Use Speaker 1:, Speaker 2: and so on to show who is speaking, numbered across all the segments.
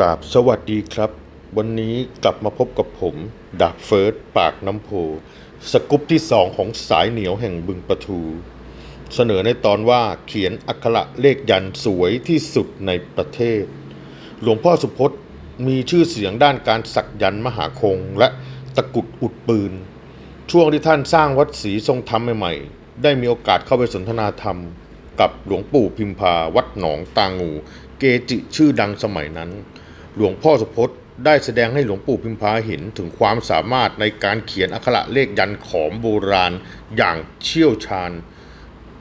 Speaker 1: กราบสวัสดีครับ วันนี้กลับมาพบกับผมดาบเฟิร์สปากน้ำโพสกุปที่สองของสายเหนียวแห่งบึงปะทู เสนอในตอนว่าเขียนอักขระเลขยันสวยที่สุดในประเทศ หลวงพ่อสุพจน์มีชื่อเสียงด้านการสักยันมหาคงและตะกุดอุดปืน ช่วงที่ท่านสร้างวัดศรีทรงธรรมใหม่ๆ ได้มีโอกาสเข้าไปสนทนาธรรม กับหลวงปู่พิมพาวัดหนองตางูเกจิชื่อดังสมัยนั้น หลวงพ่อสุพจน์ได้แสดงให้หลวงปู่พิมพาเห็นถึงความสามารถในการเขียนอักขระเลขยันขอมโบราณอย่างเชี่ยวชาญ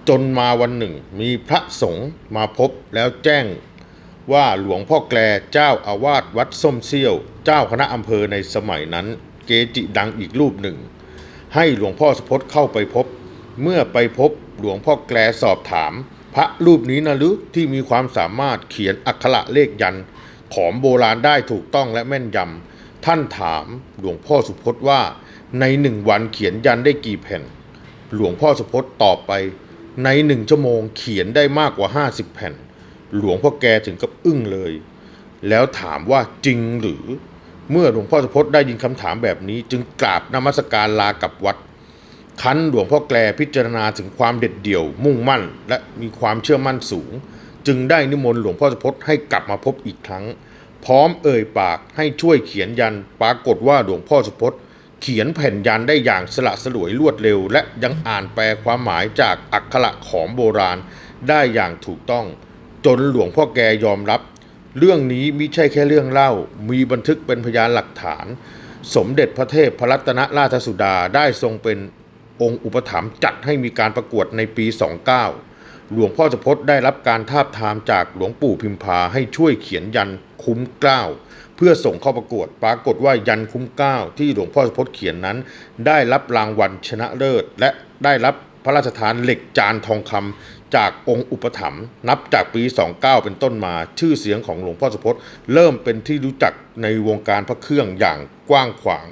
Speaker 1: จนมาวันหนึ่ง มีพระสงฆ์มาพบแล้วแจ้งว่าหลวงพ่อแกลเจ้าอาวาสวัดส้มเซี่ยว เจ้าคณะอำเภอในสมัยนั้น เกจิดังอีกรูปหนึ่ง ให้หลวงพ่อสุพจน์เข้าไปพบ เมื่อไปพบหลวงพ่อแกลสอบถาม พระรูปนี้นะหรือที่มีความสามารถเขียนอักขระเลขยันต์ ขอมโบราณได้ถูกต้องและแม่นยำ ท่านถามหลวงพ่อสุพจน์ว่า ในหนึ่งวันเขียนยันได้กี่แผ่น หลวงพ่อสุพจน์ตอบไป ในหนึ่งชั่วโมงเขียนได้มากกว่า 50 แผ่น หลวงพ่อแกถึงกับอึ้งเลย แล้วถามว่าจริงหรือ เมื่อหลวงพ่อสุพจน์ได้ยินคำถามแบบนี้ จึงกราบนมัสการลากับวัดคันหลวงพ่อแกลพิจารณาถึงความเด็ดเดี่ยว มุ่งมั่น และมีความเชื่อมั่นสูง จึงได้นิมนต์หลวงพ่อสุพจน์ให้กลับมาพบอีกครั้ง พร้อมเอ่ยปากให้ช่วยเขียนยันปรากฏว่าหลวงพ่อสุพจน์ เขียนแผ่นยันได้อย่างสละสลวยรวดเร็ว และยังอ่านแปลความหมายจากอักขระขอมโบราณได้อย่างถูกต้อง จนหลวงพ่อแกยอมรับ เรื่องนี้มิใช่แค่เรื่องเล่า มีบันทึกเป็นพยานหลักฐาน สมเด็จพระเทพพระรัตนราชสุดาได้ทรงเป็นองค์อุปถัมภ์จัดให้มีการประกวดในปี 29 หลวงพ่อสพจน์ได้รับการทาบทามจากหลวงปู่พิมพาให้ช่วยเขียนยันคุ้มเกล้าเพื่อส่งเข้าประกวด ปรากฏว่ายันคุ้มเกล้าที่หลวงพ่อสพจน์เขียนนั้น ได้รับรางวัลชนะเลิศ และได้รับพระราชทานเหล็กจานทองคำจากองค์อุปถัมภ์นับจากปี 29 เป็นต้นมา ชื่อเสียงของหลวงพ่อสพจน์ เริ่มเป็นที่รู้จักในวงการพระเครื่องอย่างกว้างขวาง